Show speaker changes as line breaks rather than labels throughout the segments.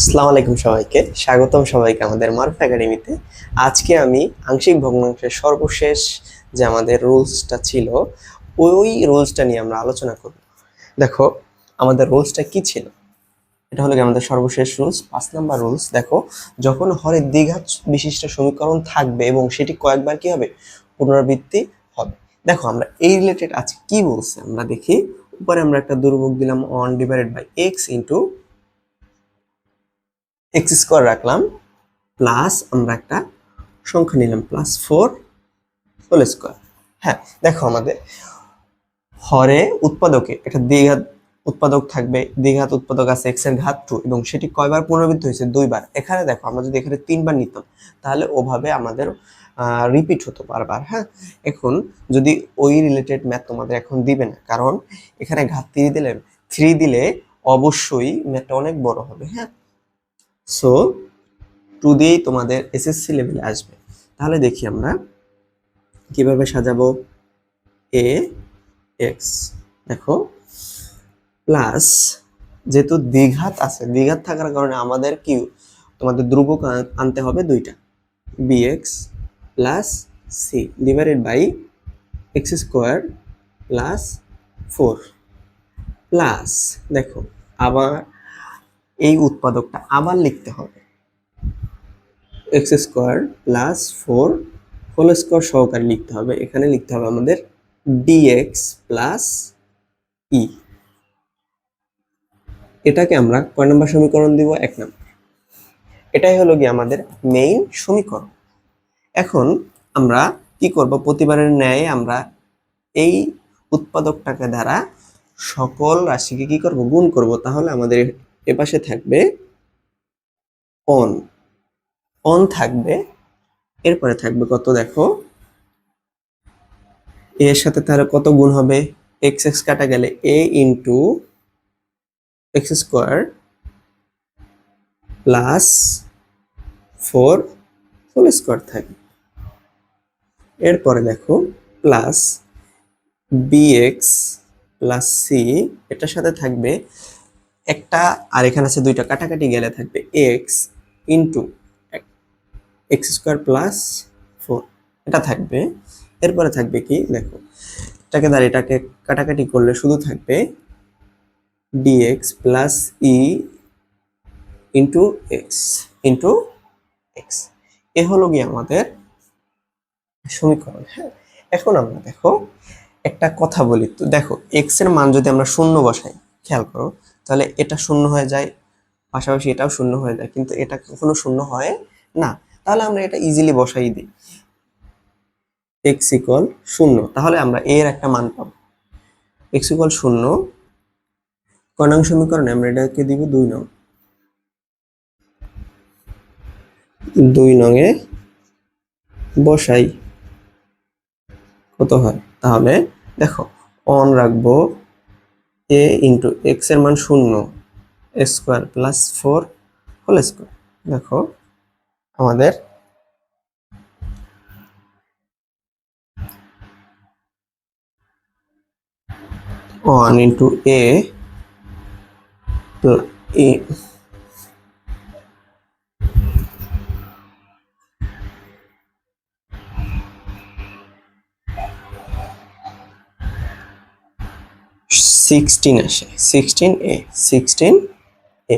আসসালামু আলাইকুম সবাইকে। স্বাগতম সবাইকে আমাদের মারুফ একাডেমিতে। আজকে আমি আংশিক ভগ্নাংশের সর্বশেষ যে আমাদের রুলসটা ছিল, ওই রুলসটা নিয়ে আমরা আলোচনা করব। দেখো, আমাদের রুলসটা কি ছিল? এটা হলো আমাদের সর্বশেষ রুলস, পাঁচ নাম্বার রুলস। দেখো, যখন হরের দ্বিঘাত বিশিষ্ট সমীকরণ থাকবে এবং সেটি কয়েকবার কি হবে? পুনরাবৃত্তি হবে। দেখো, আমরা এই রিলেটেড আজকে কি বলছে? আমরা দেখি, উপরে আমরা একটা দুর্ভোগ দিলাম on divided by x into x square রাখলাম প্লাস আমরা একটা সংখ্যা নিলাম প্লাস ফোর হোল স্কোয়ার হ্যাঁ দেখো আমাদের, হরে উৎপাদকে, একটা দ্বিঘাত উৎপাদক থাকবে, দ্বিঘাত উৎপাদক আছে এক্সের ঘাত টু এবং সেটি কয়বার পুনরাবৃত্তি হয়েছে? দুইবার। এখানে দেখো, আমরা যদি এখানে তিনবার নিতাম, তাহলে ওভাবে আমাদের রিপিট হতো বারবার হ্যাঁ? এখন যদি ওই রিলেটেড ম্যাথ তোমাদের এখন দিবে না, কারণ এখানে ঘাত থ্রি দিলে থ্রি দিলে অবশ্যই ম্যাথটা অনেক বড় হবে হ্যাঁ? সো টু দিয়েই তোমাদের এসএসসি লেভেলে আসবে। তাহলে দেখি আমরা কীভাবে সাজাবো। এ এক্স দেখো প্লাস যেহেতু দ্বিঘাত আছে, দ্বিঘাত থাকার কারণে আমাদের কি, তোমাদের ধ্রুবক আন- আনতে হবে দুইটা। B x plus c divided by x square plus four plus দেখো, আবার এই উৎপাদকটা আবার লিখতে হবে। X square plus four whole square সহকারে লিখতে হবে। এখানে লিখতে হবে আমাদের ডিএক্স প্লাস ই এটাকে আমরা কয় নম্বর সমীকরণ দিব? এক নম্বর। এটাই হলো গিয়ে আমাদের মেইন সমীকরণ। এখন আমরা কি করব? প্রতিবারের ন্যায় আমরা এই উৎপাদকটাকে দ্বারা সকল রাশিকে কি করব? গুণ করব। তাহলে আমাদের এপাশে থাকবে অন অন থাকবে, এরপরে থাকবে কত দেখো? এর সাথে তাহলে কত গুণ হবে? এক্স এক্স কাটা গেলে a into x square plus four whole square থাকবে। এরপরে দেখো প্লাস বিএক্স প্লাস সি এটার সাথে থাকবে একটা, আর এখানে আছে দুইটা কাটাকাটি গেলে থাকবে x into x square plus four এটা থাকবে, এরপরে থাকবে কি? দেখো, এটাকে দ্বারা এটাকে কাটাকাটি করলে শুধু থাকবে d x plus e into x into x এ হলো গিয়ে আমাদের সমীকরণ হ্যাঁ? এখন আমরা দেখো একটা কথা বলি। তো দেখো এক্সের মান যদি আমরা শূন্য বসাই, খেয়াল করো তাহলে এটা শূন্য হয়ে যায়, পাশাপাশি এটাও শূন্য হয়ে যায়, কিন্তু এটা কখনো শূন্য হয় না। তাহলে আমরা এটা ইজিলি বসাই দিই। এক্স ইকুয়াল শূন্য, তাহলে আমরা এর একটা মান পাবো। এক্স ইকুয়াল শূন্য ক নং সমীকরণে আমরা এটাকে দিব দুই নং। দুই নঙে বসাই, কত হয়? তাহলে দেখো অন রাখব এ ইন্টু এক্সের মান শূন্য square plus four whole square দেখো, আমাদের ওয়ান ইন্টু এ সিক্সটিন আসে। সিক্সটিন এ সিক্সটিন এ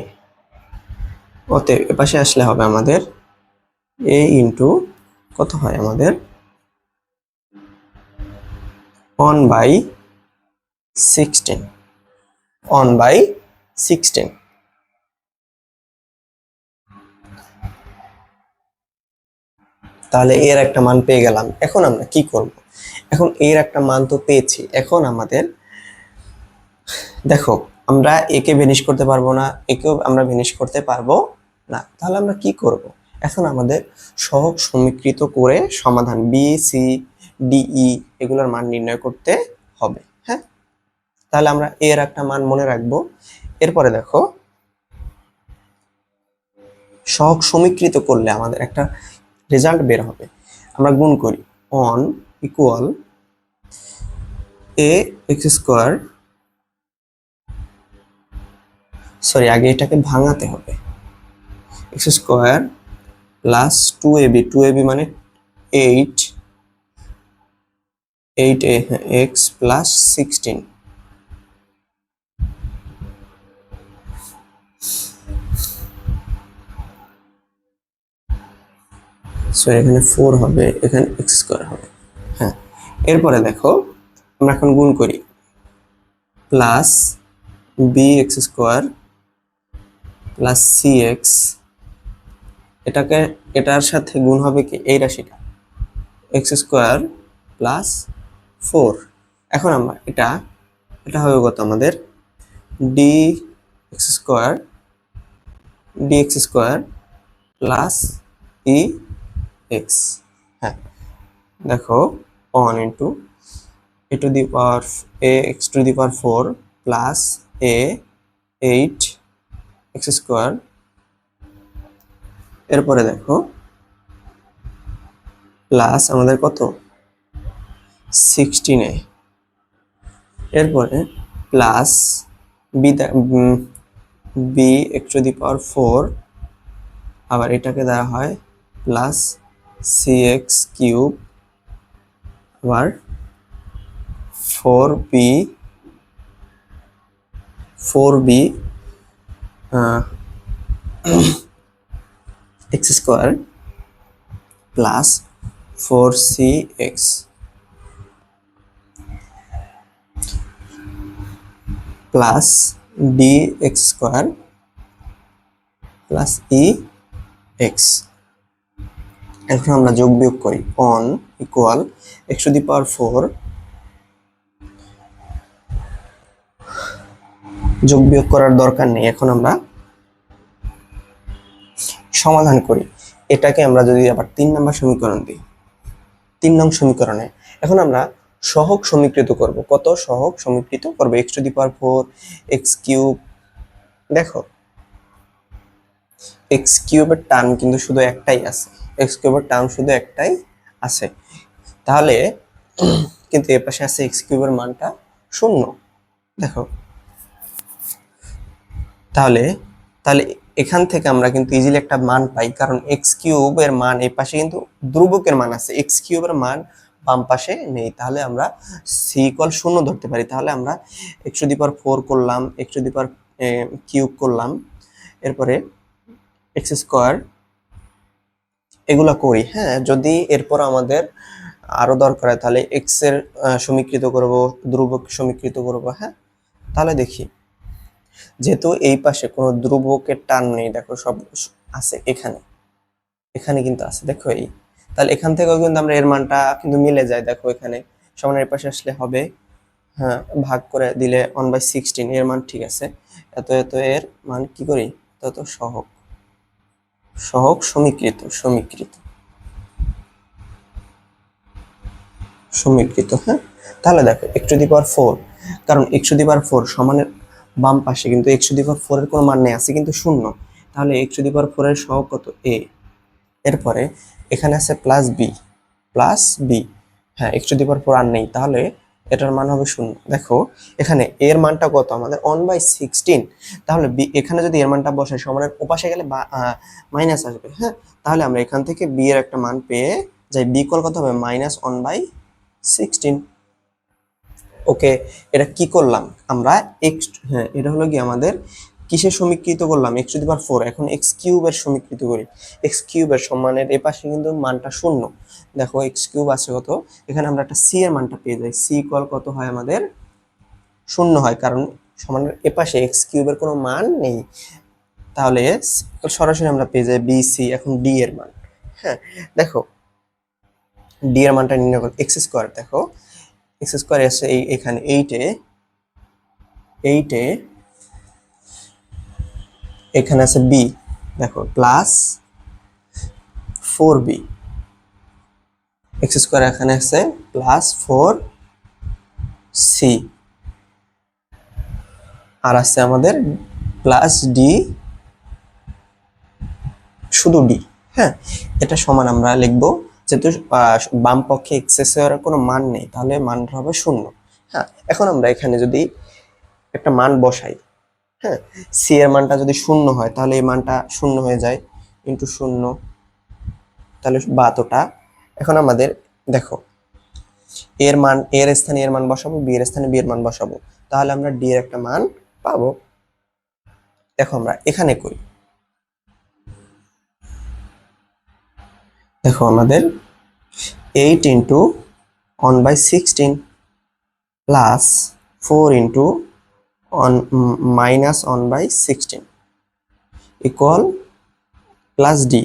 অতএব এপাশে আসলে হবে আমাদের এ ইন্টু কত হয় আমাদের? One by sixteen one by sixteen তাহলে এর একটা মান পেয়ে গেলাম। এখন আমরা কি করব? এখন এর একটা মান তো পেয়েছি। এখন আমাদের দেখো, আমরা একে ভেনিশ করতে পারব না, একেও আমরা ভেনিশ করতে পারব না। তাহলে আমরা কি করব? এখন আমাদের সহগ সমীকৃত করে সমাধান বি সি ডিই এগুলোর মান নির্ণয় করতে হবে হ্যাঁ? তাহলে আমরা এর একটা মান মনে রাখব। এরপরে দেখো, সহগ সমীকৃত করলে আমাদের একটা রেজাল্ট বের হবে। আমরা গুণ করি on equal a x square sorry আগে এটাকে ভাঙাতে হবে। X square plus two a b two a b মানে eight eight x plus sixteen so এখানে ফোর হবে, এখানে এক্স স্কোয়ার হবে। হ্যাঁ এরপরে দেখো, আমরা এখন গুণ করি। Plus b x square plus c x এটাকে, এটার সাথে গুণ হবে কি? এই রাশিটা। এক্স স্কোয়ার প্লাস ফোর এখন আমরা এটা এটা হবে কত আমাদের? D x square d x square plus e x হ্যাঁ দেখো one into a to the power a x to the power four plus a eight x square. এরপরে দেখো, প্লাস আমাদের কত? সিক্সটিনে এরপরে plus b b x to the power four, আবার এটাকে দেওয়া হয় প্লাস সি এক্স কিউব, আবার four b four b x square plus four c x plus d x square plus e x এখন আমরা যোগ বিয়োগ করি। On equal x to the power four যোগ বিয়োগ করার দরকার নেই। এখন আমরা সমাধান করি। এটাকে আমরা যদি আবার তিন নম্বর সমীকরণ দিই। তিন নং সমীকরণে। এখন আমরা সহগ সমীকৃত করব। কত সহগ সমীকৃত করব? X to the power four x cube দেখো এক্স কিউবের টার্ম কিন্তু শুধু একটাই আছে। এক্স কিউবের টার্ম শুধু একটাই আছে। তাহলে কিন্তু এর পাশে আছে এক্স কিউবের মানটা শূন্য। দেখো তাহলে তাহলে এখান থেকে আমরা কিন্তু ইজিলি একটা মান পাই, কারণ এক্স কিউবের মান এই পাশে কিন্তু ধ্রুবকের মান আছে এক্স কিউবের মান বাম পাশে নেই, তাহলে আমরা সি ইকুয়াল শূন্য ধরতে পারি, তাহলে আমরা x to the power four করলাম x to the power cube করলাম, এরপরে এক্স স্কোয়ার এগুলা করি হ্যাঁ যদি এরপর আমাদের আরও দরকার হয়, তাহলে এক্সের সমীকৃত করব, ধ্রুবক সমীকৃত করব হ্যাঁ তাহলে দেখি। যেহেতু এই পাশে কোনো ধ্রুবকের টান নেই, দেখো সব আছে এখানে। এখানে কিন্তু আছে, দেখো এই। তাহলে এখান থেকেও কিন্তু আমরা এর মানটা কিন্তু মিলে যায়, দেখো এখানে। সমান এর পাশে আসলে হবে হ্যাঁ ভাগ করে দিলে ওয়ান বাই সিক্সটিন এর মান ঠিক আছে। এত এত এর মান কি করি? তত সহক সহক সমীকৃত সমীকৃত। সমীকৃত হ্যাঁ? তাহলে দেখো x to the power four কারণ x to the power four সমানের বাম পাশে, কিন্তু x to the power four এর কোনো মান নেই, আছে কিন্তু শূন্য। তাহলে x to the power four এর সহগ কত? এ এরপরে, এখানে আছে প্লাস বি প্লাস বি হ্যাঁ x to the power four আর নেই, তাহলে এটার মান হবে শূন্য। দেখো, এখানে এর মানটা কত? আমাদের ওয়ান বাই সিক্সটিন তাহলে বি এখানে যদি এর মানটা বসে সমানের ওপাশে গেলে মাইনাস আসবে হ্যাঁ? তাহলে আমরা এখান থেকে বি এর একটা মান পেয়ে যাই। বি কল কত হবে? Minus one by sixteen okay, এটা কি করলাম? আমরা এক্স হ্যাঁ এটা হলো কি আমাদের কিসের সমীকৃত করলাম? এক্স টু দি ফোর এখন এক্স কিউবের সমীকৃত করি। এক্স কিউবের সমানের এ পাশে কিন্তু মানটা শূন্য। দেখো এক্স কিউব আছে কত? এখানে আমরা একটা সি এর মানটা পেয়ে যাই। সি কল কত হয় আমাদের? শূন্য হয়, কারণ সমানের এ পাশে এক্স কিউবের কোনো মান নেই। তাহলে সরাসরি আমরা পেয়ে যাই বি সি এখন ডি এর মান। হ্যাঁ দেখো ডি এর মানটা নির্ণয় করো। এক্স স্কোয়ার দেখো এক্স স্কোয়ার এই, এখানে এইটে এইটে, এখানে আছে বি, দেখো plus four b x square এখানে আছে প্লাস ফোর সি আর আছে আমাদের প্লাস ডি শুধু ডি হ্যাঁ এটা সমান আমরা লিখব যেহেতু বাম পক্ষে এক্সেসের কোনো মান নেই, তাহলে মানটা হবে শূন্য। হ্যাঁ এখন আমরা এখানে যদি একটা মান বসাই হ্যাঁ সি এর মানটা যদি শূন্য হয়, তাহলে এই মানটা শূন্য হয়ে যায় ইন্টু শূন্য, তাহলে বাতোটা এখন আমাদের, দেখো এর মান এর স্থানে এর মান বসাবো বি এর স্থানে বি এর মান বসাবো, তাহলে আমরা ডি এর একটা মান পাবো। দেখো আমরা এখানে করি। দেখো আমাদের eight into one by sixteen plus four into one minus one by sixteen equal plus d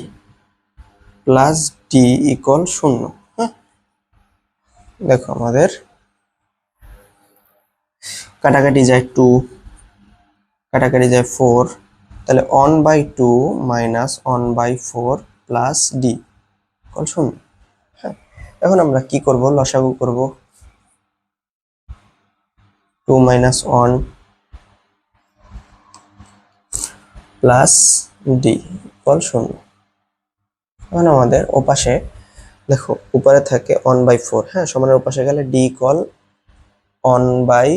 plus d equal শূন্য। হ্যাঁ? দেখো আমাদের কাটাকাটি যায় টু কাটাকাটি যায় ফোর তাহলে one by two minus one by four plus d শূন্য হ্যাঁ এখন আমরা কি করব? লসাগু করব। Two minus one plus d equal শূন্য। এখন আমাদের ওপাশে, দেখো, উপরে থাকে ওয়ান বাই ফোর। হ্যাঁ সমানের ওপাশে গেলে d equal one by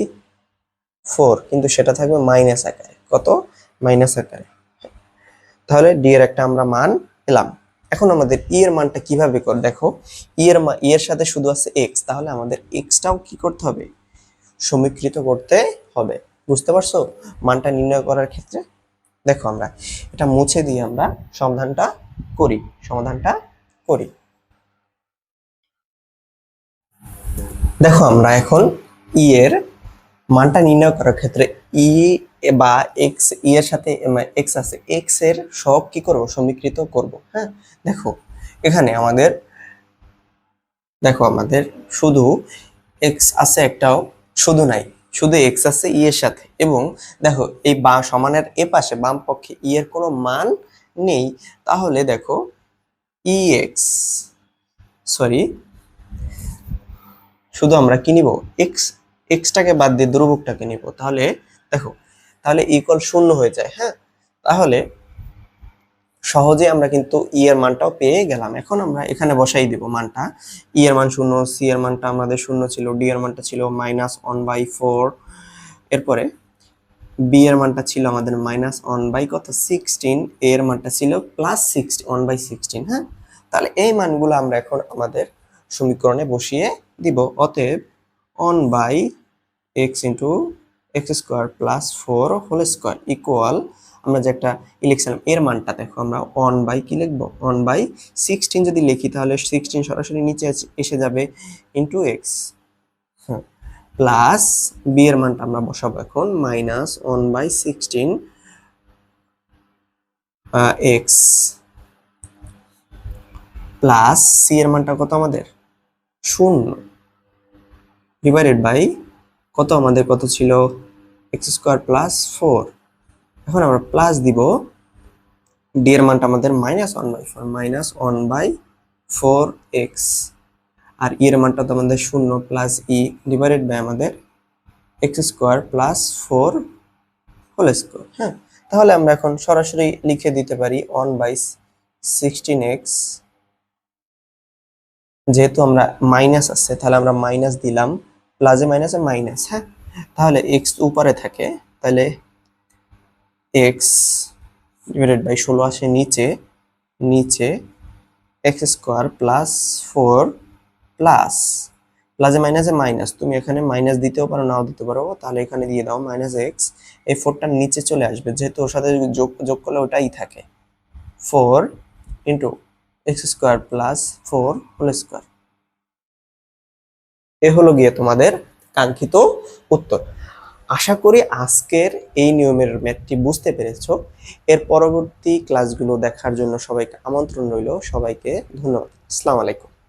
four, কিন্তু সেটা থাকবে মাইনাস আকারে কত? মাইনাস আকারে তাহলে ডি এর একটা আমরা মান পেলাম। এখন আমাদের ই এর মানটা কীভাবে কর দেখো ই এর মা ই এর সাথে শুধু আছে এক্স তাহলে আমাদের এক্সটাও কি করতে হবে? সমীকৃত করতে হবে। বুঝতে পারছ? মানটা নির্ণয় করার ক্ষেত্রে দেখো আমরা, এটা মুছে দিয়ে আমরা সমাধানটা করি সমাধানটা করি। দেখো আমরা এখন ই এর মানটা নির্ণয় করার ক্ষেত্রে ই বা এক্স ই এর সাথে এক্স আছে এক্সের সব কি করব? সমীকৃত করব হ্যাঁ? দেখো, এখানে আমাদের, দেখো আমাদের শুধু এক্স আছে একটাও, শুধু নাই, শুধু এক্স আছে ই এর সাথে, এবং দেখো এই বা সমানের এ পাশে বাম পক্ষে ই এর কোনো মান নেই, তাহলে দেখো ই এক্স সরি শুধু আমরা কি নিব? এক্স এক্সটাকে বাদ দিয়ে ধ্রুবকটাকে নিব, তাহলে দেখো তাহলে ইকুয়াল শূন্য হয়ে যায় হ্যাঁ? তাহলে সহজে আমরা কিন্তু ই এর মানটাও পেয়ে গেলাম। এখন আমরা এখানে বসাই দিব মানটা। ই এর মান শূন্য সি এর মানটা আমাদের শূন্য ছিল ডি এর মানটা ছিল মাইনাস ওয়ান বাই ফোর এরপরে বি এর মানটা ছিল আমাদের মাইনাস ওয়ান বাই কত? সিক্সটিন এ এর মানটা ছিল plus sixty one by sixteen হ্যাঁ? তাহলে এই মানগুলো আমরা এখন আমাদের সমীকরণে বসিয়ে দিব। অতএব one by x into x square plus four whole square equal, আমরা যে একটা লিখছিলাম এর মানটা দেখো, আমরা ওয়ান বাই কি লিখব? ওয়ান বাই সিক্সটিন যদি লিখি, তাহলে সিক্সটিন সরাসরি নিচে এসে- এসে যাবে ইন্টু এক্স হ্যাঁ প্লাস বি এর মানটা আমরা বসাবো এখন minus one by sixteen x plus c এর মানটা কত আমাদের? শূন্য। ডিভাইডেড বাই কত আমাদের কত ছিল? এক্স স্কোয়ার প্লাস ফোর এখন আমরা প্লাস দিব ডি এর মানটা আমাদের minus one by four minus one by four x R e এর মানটা তো আমাদের শূন্য প্লাস ই ডিভাইডেড বাই আমাদের x square plus four whole square হ্যাঁ? তাহলে আমরা এখন সরাসরি লিখে দিতে পারি ওয়ান বাই সিক্সটিন এক্স যেহেতু আমরা মাইনাস আছে, তাহলে আমরা মাইনাস দিলাম প্লাসে মাইনাসে মাইনাস হ্যাঁ? তাহলে এক্স উপরে থাকে, তাহলে এক্স ডিভাইডেড বাই ষোলো আসে নিচে নিচে x square plus four plus প্লাসে মাইনাসে মাইনাস তুমি এখানে মাইনাস দিতেও পারো, নাও দিতে পারো, তাহলে এখানে দিয়ে দাও মাইনাস এক্স এই ফোরটার নিচে চলে আসবে, যেহেতু ওর সাথে যোগ যোগ করলে ওটাই থাকে। Four into x square plus four whole square এ হলো গিয়ে তোমাদের কাঙ্ক্ষিত উত্তর। আশা করি আজকের এই নিয়মের ম্যাথটি বুঝতে পেরেছ। এর পরবর্তী ক্লাসগুলো দেখার জন্য সবাইকে আমন্ত্রণ রইল। সবাইকে ধন্যবাদ। আসসালামু আলাইকুম।